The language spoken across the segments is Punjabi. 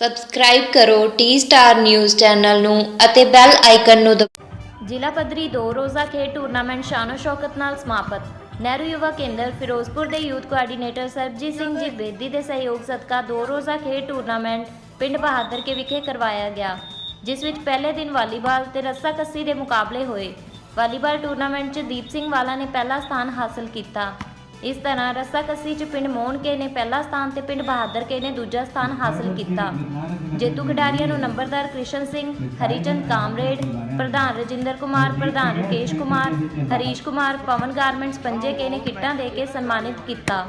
ਸਬਸਕ੍ਰਾਈਬ ਕਰੋ ਟੀ ਸਟਾਰ ਨਿਊਜ਼ ਚੈਨਲ ਨੂੰ ਅਤੇ ਬੈਲ ਆਈਕਨ ਨੂੰ ਦਬਾਓ ਜ਼ਿਲ੍ਹਾ ਪੱਧਰੀ ਦੋ ਰੋਜ਼ਾ ਖੇਡ ਟੂਰਨਾਮੈਂਟ ਸ਼ਾਨੋ ਸ਼ੌਕਤ ਨਾਲ ਸਮਾਪਤ। ਨਹਿਰੂ ਯੁਵਾ ਕੇਂਦਰ ਫਿਰੋਜ਼ਪੁਰ ਦੇ ਯੂਥ ਕੋਆਰਡੀਨੇਟਰ ਸਰਬਜੀਤ ਸਿੰਘ ਜੀ ਬੇਦੀ ਦੇ ਸਹਿਯੋਗ ਸਦਕਾ ਦੋ ਰੋਜ਼ਾ ਖੇਡ ਟੂਰਨਾਮੈਂਟ ਪਿੰਡ ਬਹਾਦਰ ਕੇ ਵਿਖੇ ਕਰਵਾਇਆ ਗਿਆ, ਜਿਸ ਵਿੱਚ ਪਹਿਲੇ ਦਿਨ ਵਾਲੀਬਾਲ ਤੇ ਰੱਸਾ ਕੱਸੀ ਦੇ ਮੁਕਾਬਲੇ ਹੋਏ। ਵਾਲੀਬਾਲ ਟੂਰਨਾਮੈਂਟ 'ਚ ਦੀਪ ਸਿੰਘ ਵਾਲਾ ਨੇ ਪਹਿਲਾ ਸਥਾਨ ਹਾਸਲ ਕੀਤਾ। ਇਸ ਤਰ੍ਹਾਂ ਰੱਸਾਕਸੀ 'ਚ ਪਿੰਡ ਮੋਹਨਕੇ ਨੇ ਪਹਿਲਾ ਸਥਾਨ ਤੇ ਪਿੰਡ ਬਹਾਦਰ ਕੇ ਨੇ ਦੂਜਾ ਸਥਾਨ ਹਾਸਲ ਕੀਤਾ। ਜੇਤੂ ਖਿਡਾਰੀਆਂ ਨੂੰ ਨੰਬਰਦਾਰ ਕ੍ਰਿਸ਼ਨ ਸਿੰਘ, ਹਰੀਚੰਦ ਕਾਮਰੇਡ, ਪ੍ਰਧਾਨ ਰਜਿੰਦਰ ਕੁਮਾਰ, ਪ੍ਰਧਾਨ ਰਕੇਸ਼ ਕੁਮਾਰ, ਹਰੀਸ਼ ਕੁਮਾਰ, ਪਵਨ ਗਾਰਮੈਂਟਸ ਪੰਜੇ ਕੇ ਨੇ ਕਿੱਟਾਂ ਦੇ ਕੇ ਸਨਮਾਨਿਤ ਕੀਤਾ।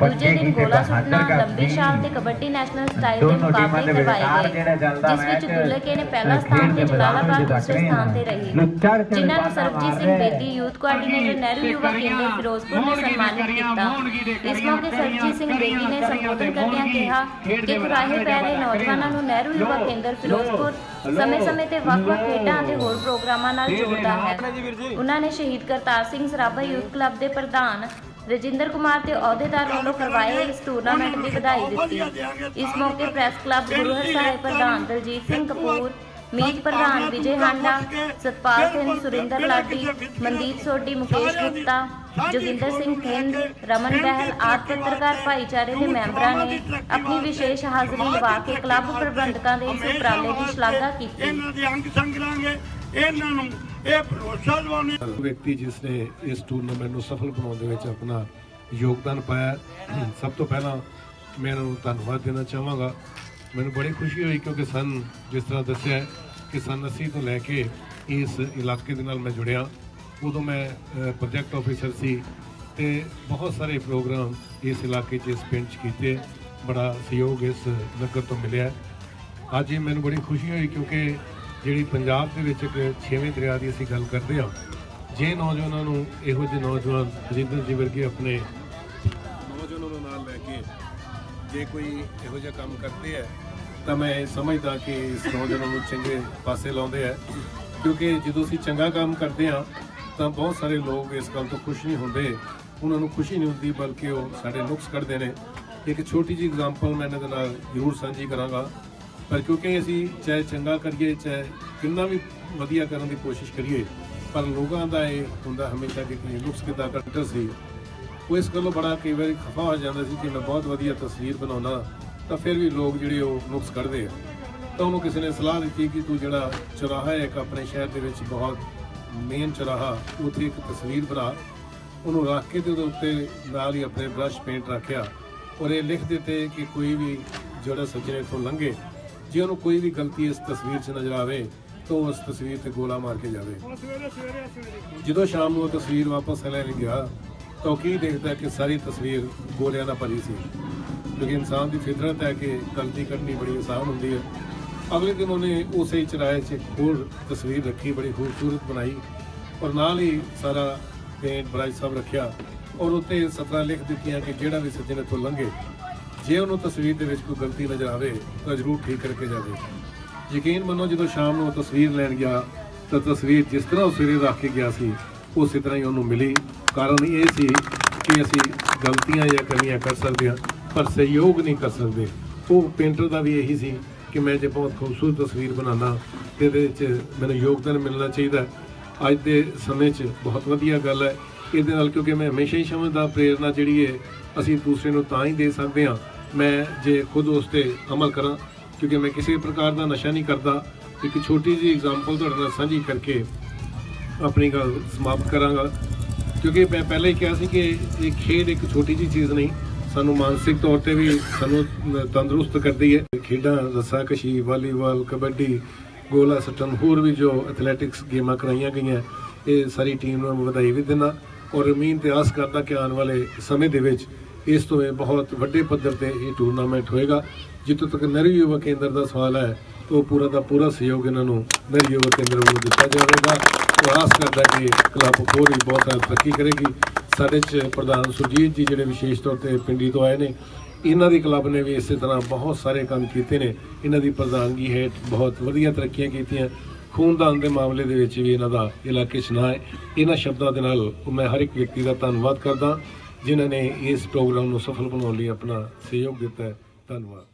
ਦੂਜੇ ਦਿਨ ਗੋਲਾ ਸੁੱਟਣਾ ਲੰਬੀ ਛਾਲ ਤੇ ਕਬੱਡੀ ਨੈਸ਼ਨਲ ਸਟਾਈਲ ਦੇ ਮੁਕਾਬਲੇ ਕਰਵਾਏ ਗਏ ਜਿਸ ਵਿੱਚ ਦੁੱਲਕੇ ਨੇ ਪਹਿਲਾ ਸਥਾਨ ਤੇ ਜਲਾਲਾਬਾਦ ਦੂਸਰੇ ਸਥਾਨ ਤੇ ਰਹੀ। ਜਿਨ੍ਹਾਂ ਨੂੰ ਸਰਬਜੀਤ ਸਿੰਘ ਬੇਦੀ ਯੂਥ ਕੋਆਰਡੀਨੇਟਰ ਨਹਿਰੂ ਯੁਵਾ ਕੇਂਦਰ ਫਿਰੋਜ਼ਪੁਰ ਨੇ ਸਨਮਾਨਿਤ ਕੀਤਾ। ਇਸ ਮੌਕੇ ਸਰਬਜੀਤ ਸਿੰਘ ਬੇਦੀ ਨੇ ਸੰਬੋਧਨ ਕਰਦਿਆਂ ਕਿਹਾ ਕਿ ਕੁਰਾਹੇ ਪੈ ਰਹੇ ਨੌਜਵਾਨਾਂ ਨੂੰ ਨਹਿਰੂ ਯੁਵਾ ਕੇਂਦਰ ਫਿਰੋਜ਼ਪੁਰ ਸਮੇਂ-ਸਮੇਂ ਤੇ ਵੱਖ-ਵੱਖ ਖੇਡਾਂ ਅਤੇ ਹੋਰ ਪ੍ਰੋਗਰਾਮਾਂ ਨਾਲ ਜੋੜਦਾ ਹੈ। ਉਹਨਾਂ ਨੇ ਸ਼ਹੀਦ ਕਰਤਾਰ ਸਿੰਘ ਸਰਾਭਾ ਯੂਥ ਕਲੱਬ ਦੇ ਪ੍ਰਧਾਨ ਰਜਿੰਦਰ ਕੁਮਾਰ ਤੇ ਅਹੁਦੇਦਾਰ ਵੱਲੋਂ ਕਰਵਾਏ ਇਸ ਟੂਰਨਾਮੈਂਟ ਦੀ ਵਧਾਈ ਦਿੱਤੀ। ਇਸ ਮੌਕੇ ਪ੍ਰੈਸ ਕਲੱਬ ਗੁਰੂਹਰ ਸਾਹਿਬ ਪ੍ਰਧਾਨ ਦਲਜੀਤ ਸਿੰਘ ਕਪੂਰ ਮੀਤ ਪ੍ਰਧਾਨ ਵਿਜੇ ਹਾਂਡਾ ਸਤਪਾਲ ਸਿੰਘ ਸੁਰਿੰਦਰ ਲਾਡੀ ਮਨਦੀਪ ਸੋਢੀ ਮੁਕੇਸ਼ ਗੁਪਤਾ ਜੋਗਿੰਦਰ ਸਿੰਘ ਥਿੰਦ ਰਮਨ ਬਹਿਲ ਆਦਿ ਪੱਤਰਕਾਰ ਭਾਈਚਾਰੇ ਦੇ ਮੈਂਬਰਾਂ ਨੇ ਆਪਣੀ ਵਿਸ਼ੇਸ਼ ਹਾਜ਼ਰੀ ਲਵਾ ਕੇ ਕਲੱਬ ਪ੍ਰਬੰਧਕਾਂ ਦੇ ਇਸ ਉਪਰਾਲੇ ਦੀ ਸ਼ਲਾਘਾ ਕੀਤੀ। ਇਹਨਾਂ ਦੇ ਅੰਗ ਸੰਗ ਲਾਂਗੇ। ਇਹਨਾਂ ਨੂੰ ਇਹ ਭਰੋਸਾ ਦਿਵਾਉਣੇ ਵਿਅਕਤੀ ਜਿਸ ਨੇ ਇਸ ਟੂਰਨਾਮੈਂਟ ਨੂੰ ਸਫਲ ਬਣਾਉਣ ਦੇ ਵਿੱਚ ਆਪਣਾ ਯੋਗਦਾਨ ਪਾਇਆ। ਸਭ ਤੋਂ ਪਹਿਲਾਂ ਮੈਂ ਇਹਨਾਂ ਨੂੰ ਧੰਨਵਾਦ ਦੇਣਾ ਚਾਹਾਂਗਾ। ਮੈਨੂੰ ਬੜੀ ਖੁਸ਼ੀ ਹੋਈ ਕਿਉਂਕਿ ਸਨ ਜਿਸ ਤਰ੍ਹਾਂ ਦੱਸਿਆ ਕਿ ਸਨ 80 ਤੋਂ ਲੈ ਕੇ ਇਸ ਇਲਾਕੇ ਦੇ ਨਾਲ ਮੈਂ ਜੁੜਿਆ। ਉਦੋਂ ਮੈਂ ਪ੍ਰੋਜੈਕਟ ਆਫੀਸਰ ਸੀ ਤੇ ਬਹੁਤ ਸਾਰੇ ਪ੍ਰੋਗਰਾਮ ਇਸ ਇਲਾਕੇ 'ਚ, ਇਸ ਪਿੰਡ 'ਚ ਕੀਤੇ। ਬੜਾ ਸਹਿਯੋਗ ਇਸ ਨਗਰ ਤੋਂ ਮਿਲਿਆ। ਅੱਜ ਇਹ ਮੈਨੂੰ ਬੜੀ ਖੁਸ਼ੀ ਹੋਈ ਕਿਉਂਕਿ ਜਿਹੜੀ ਪੰਜਾਬ ਦੇ ਵਿੱਚ ਇੱਕ ਛੇਵੇਂ ਦਰਿਆ ਦੀ ਅਸੀਂ ਗੱਲ ਕਰਦੇ ਹਾਂ, ਜੇ ਨੌਜਵਾਨਾਂ ਨੂੰ, ਇਹੋ ਜਿਹੇ ਨੌਜਵਾਨ ਰਜਿੰਦਰ ਜੀ ਵਰਗੇ ਆਪਣੇ ਜੇ ਕੋਈ ਇਹੋ ਜਿਹਾ ਕੰਮ ਕਰਦੇ ਆ, ਤਾਂ ਮੈਂ ਇਹ ਸਮਝਦਾ ਕਿ ਇਸ ਨੌਜਵਾਨਾਂ ਨੂੰ ਚੰਗੇ ਪਾਸੇ ਲਾਉਂਦੇ ਆ। ਕਿਉਂਕਿ ਜਦੋਂ ਅਸੀਂ ਚੰਗਾ ਕੰਮ ਕਰਦੇ ਆ ਤਾਂ ਬਹੁਤ ਸਾਰੇ ਲੋਕ ਇਸ ਗੱਲ ਤੋਂ ਖੁਸ਼ ਨਹੀਂ ਹੁੰਦੇ। ਉਹਨਾਂ ਨੂੰ ਖੁਸ਼ੀ ਨਹੀਂ ਹੁੰਦੀ, ਬਲਕਿ ਉਹ ਸਾਡੇ ਨੁਕਸ ਕੱਢਦੇ ਨੇ। ਇੱਕ ਛੋਟੀ ਜਿਹੀ ਐਗਜ਼ਾਮਪਲ ਮੈਂ ਇਹਨਾਂ ਦੇ ਨਾਲ ਜ਼ਰੂਰ ਸਾਂਝੀ ਕਰਾਂਗਾ। ਪਰ ਕਿਉਂਕਿ ਅਸੀਂ ਚਾਹੇ ਚੰਗਾ ਕਰੀਏ, ਚਾਹੇ ਕਿੰਨਾ ਵੀ ਵਧੀਆ ਕਰਨ ਦੀ ਕੋਸ਼ਿਸ਼ ਕਰੀਏ, ਪਰ ਲੋਕਾਂ ਦਾ ਇਹ ਹੁੰਦਾ ਹਮੇਸ਼ਾ ਕਿ ਨੁਕਸ ਕਿੱਦਾਂ ਕੱਢ ਸੀ। ਉਹ ਇਸ ਗੱਲੋਂ ਬੜਾ ਕਈ ਵਾਰੀ ਖਫਾ ਹੋ ਜਾਂਦਾ ਸੀ ਕਿ ਮੈਂ ਬਹੁਤ ਵਧੀਆ ਤਸਵੀਰ ਬਣਾਉਣਾ, ਤਾਂ ਫਿਰ ਵੀ ਲੋਕ ਜਿਹੜੇ ਉਹ ਨੁਕਸ ਕੱਢਦੇ ਆ। ਤਾਂ ਉਹਨੂੰ ਕਿਸੇ ਨੇ ਸਲਾਹ ਦਿੱਤੀ ਕਿ ਤੂੰ ਜਿਹੜਾ ਚੁਰਾਹਾ ਹੈ, ਇੱਕ ਆਪਣੇ ਸ਼ਹਿਰ ਦੇ ਵਿੱਚ ਬਹੁਤ ਮੇਨ ਚੁਰਾਹਾ, ਉੱਥੇ ਇੱਕ ਤਸਵੀਰ ਬਣਾ। ਉਹਨੂੰ ਰੱਖ ਕੇ ਤੇ ਉਹਦੇ ਉੱਤੇ ਨਾਲ ਹੀ ਆਪਣੇ ਬ੍ਰਸ਼ ਪੇਂਟ ਰੱਖਿਆ। ਔਰ ਇਹ ਲਿਖ ਦਿੱਤੇ ਕਿ ਕੋਈ ਵੀ ਜਿਹੜਾ ਸੱਜਣ ਇੱਥੋਂ ਲੰਘੇ, ਜੇ ਉਹਨੂੰ ਕੋਈ ਵੀ ਗਲਤੀ ਇਸ ਤਸਵੀਰ 'ਚ ਨਜ਼ਰ ਆਵੇ, ਤਾਂ ਉਹ ਉਸ ਤਸਵੀਰ ਤੇ ਗੋਲਾ ਮਾਰ ਕੇ ਜਾਵੇ। ਜਦੋਂ ਸ਼ਾਮ ਨੂੰ ਉਹ ਤਸਵੀਰ ਵਾਪਸ ਲੈਣ ਗਿਆ ਤਾਂ ਉਹ ਕੀ ਦੇਖਦਾ ਕਿ ਸਾਰੀ ਤਸਵੀਰ ਗੋਲਿਆਂ ਦਾ ਭਰੀ ਸੀ। ਕਿਉਂਕਿ ਇਨਸਾਨ ਦੀ ਫਿਤਰਤ ਹੈ ਕਿ ਗਲਤੀ ਕਰਨੀ ਬੜੀ ਆਸਾਨ ਹੁੰਦੀ ਹੈ। ਅਗਲੇ ਦਿਨ ਉਹਨੇ ਉਸੇ ਹੀ ਚਰਾਏ 'ਚ ਇੱਕ ਹੋਰ ਤਸਵੀਰ ਰੱਖੀ, ਬੜੀ ਖੂਬਸੂਰਤ ਬਣਾਈ ਔਰ ਨਾਲ ਹੀ ਸਾਰਾ ਪੇਂਟ ਬਰਾਈ ਸਭ ਰੱਖਿਆ ਔਰ ਉੱਤੇ ਸਤਰਾਂ ਲਿਖ ਦਿੱਤੀਆਂ ਕਿ ਜਿਹੜਾ ਵੀ ਸੱਜਣ ਇੱਥੋਂ ਲੰਘੇ, ਜੇ ਉਹਨੂੰ ਤਸਵੀਰ ਦੇ ਵਿੱਚ ਕੋਈ ਗਲਤੀ ਨਜ਼ਰ ਆਵੇ ਤਾਂ ਜ਼ਰੂਰ ਠੀਕ ਕਰਕੇ ਜਾਵੇ। ਯਕੀਨ ਮੰਨੋ ਜਦੋਂ ਸ਼ਾਮ ਨੂੰ ਉਹ ਤਸਵੀਰ ਲੈਣ ਗਿਆ ਤਾਂ ਤਸਵੀਰ ਜਿਸ ਤਰ੍ਹਾਂ ਉਹ ਸਵੇਰੇ ਰੱਖ ਕੇ ਗਿਆ ਸੀ ਉਸੇ ਤਰ੍ਹਾਂ ਹੀ ਉਹਨੂੰ ਮਿਲੀ। ਕਾਰਨ ਇਹ ਸੀ ਕਿ ਅਸੀਂ ਗਲਤੀਆਂ ਜਾਂ ਕਮੀਆਂ ਕਰ ਸਕਦੇ ਹਾਂ, ਪਰ ਸਹਿਯੋਗ ਨਹੀਂ ਕਰ ਸਕਦੇ। ਉਹ ਪੇਂਟਰ ਦਾ ਵੀ ਇਹੀ ਸੀ ਕਿ ਮੈਂ ਜੇ ਬਹੁਤ ਖੂਬਸੂਰਤ ਤਸਵੀਰ ਬਣਾਉਣਾ, ਤੇ ਇਹਦੇ ਵਿੱਚ ਮੈਨੂੰ ਯੋਗਦਾਨ ਮਿਲਣਾ ਚਾਹੀਦਾ। ਅੱਜ ਦੇ ਸਮੇਂ 'ਚ ਬਹੁਤ ਵਧੀਆ ਗੱਲ ਹੈ। ਇਹਦੇ ਨਾਲ ਕਿਉਂਕਿ ਮੈਂ ਹਮੇਸ਼ਾ ਹੀ ਸਮਝਦਾ ਪ੍ਰੇਰਨਾ ਜਿਹੜੀ ਹੈ, ਅਸੀਂ ਦੂਸਰੇ ਨੂੰ ਤਾਂ ਹੀ ਦੇ ਸਕਦੇ ਹਾਂ। ਮੈਂ ਜੇ ਖੁਦ ਉਸ ਤੇ ਅਮਲ ਕਰਾਂ, ਕਿਉਂਕਿ ਮੈਂ ਕਿਸੇ ਪ੍ਰਕਾਰ ਦਾ ਨਸ਼ਾ ਨਹੀਂ ਕਰਦਾ। ਇੱਕ ਛੋਟੀ ਜਿਹੀ ਐਗਜ਼ਾਮਪਲ ਤੁਹਾਡੇ ਨਾਲ ਸਾਂਝੀ ਕਰਕੇ ਆਪਣੀ ਗੱਲ ਸਮਾਪਤ ਕਰਾਂਗਾ। ਕਿਉਂਕਿ ਮੈਂ ਪਹਿਲਾਂ ਹੀ ਕਿਹਾ ਸੀ ਕਿ ਇਹ ਖੇਡ ਇੱਕ ਛੋਟੀ ਜਿਹੀ ਚੀਜ਼ ਨਹੀਂ, ਸਾਨੂੰ ਮਾਨਸਿਕ ਤੌਰ ਤੇ ਵੀ ਸਾਨੂੰ ਤੰਦਰੁਸਤ ਕਰਦੀ ਹੈ। ਖੇਡਾਂ, ਰੱਸਾਕਸ਼ੀ, ਵਾਲੀਬਾਲ, ਕਬੱਡੀ, ਗੋਲਾ ਸੱਟਣ, ਹੋਰ ਵੀ ਜੋ ਐਥਲੈਟਿਕਸ ਗੇਮਾਂ ਕਰਾਈਆਂ ਗਈਆਂ, ਇਹ ਸਾਰੀ ਟੀਮ ਨੂੰ ਵਧਾਈ ਵੀ ਦਿੰਦਾ। ਔਰ ਉਮੀਦ ਤੇ ਆਸ ਕਰਦਾ ਕਿ ਆਉਣ ਵਾਲੇ ਸਮੇਂ ਦੇ ਵਿੱਚ ਇਸ ਤੋਂ ਇਹ ਬਹੁਤ ਵੱਡੇ ਪੱਧਰ ਤੇ ਇਹ ਟੂਰਨਾਮੈਂਟ ਹੋਏਗਾ। ਜਿੱਥੋਂ ਤੱਕ ਨਹਿਰੂ ਯੁਵਾ ਕੇਂਦਰ ਦਾ ਸਵਾਲ ਹੈ ਉਹ ਪੂਰਾ ਦਾ ਪੂਰਾ ਸਹਿਯੋਗ ਇਹਨਾਂ ਨੂੰ ਨਹਿਰੂ ਯੁਵਾ ਕੇਂਦਰ ਵੱਲੋਂ ਦਿੱਤਾ ਜਾਵੇਗਾ। ਉਹ ਆਸ ਕਰਦਾ ਕਿ ਕਲੱਬ ਹੋਰ ਵੀ ਬਹੁਤ ਜ਼ਿਆਦਾ ਤਰੱਕੀ ਕਰੇਗੀ। ਸਾਡੇ ਚ ਪ੍ਰਧਾਨ ਸੁਰਜੀਤ ਜੀ ਜਿਹੜੇ ਵਿਸ਼ੇਸ਼ ਤੌਰ ਤੇ ਪਿੰਡੀ ਤੋਂ ਆਏ ਨੇ, ਇਹਨਾਂ ਦੀ ਕਲੱਬ ਨੇ ਵੀ ਇਸੇ ਤਰ੍ਹਾਂ ਬਹੁਤ ਸਾਰੇ ਕੰਮ ਕੀਤੇ ਨੇ। ਇਹਨਾਂ ਦੀ ਪ੍ਰਧਾਨਗੀ ਹੇਠ ਬਹੁਤ ਵਧੀਆ ਤਰੱਕੀਆਂ ਕੀਤੀਆਂ। ਖੂਨਦਾਨ ਦੇ ਮਾਮਲੇ ਦੇ ਵਿੱਚ ਵੀ ਇਹਨਾਂ ਦਾ ਇਲਾਕੇ 'ਚ ਨਾਂ ਹੈ। ਇਹਨਾਂ ਸ਼ਬਦਾਂ ਦੇ ਨਾਲ ਮੈਂ ਹਰ ਇੱਕ ਵਿਅਕਤੀ ਦਾ ਧੰਨਵਾਦ ਕਰਦਾ। ਜਿਨ੍ਹਾਂ ਨੇ ਇਸ ਪ੍ਰੋਗਰਾਮ ਨੂੰ ਸਫਲ ਬਣਾਉਣ ਲਈ ਆਪਣਾ ਸਹਿਯੋਗ ਦਿੱਤਾ ਹੈ। ਧੰਨਵਾਦ।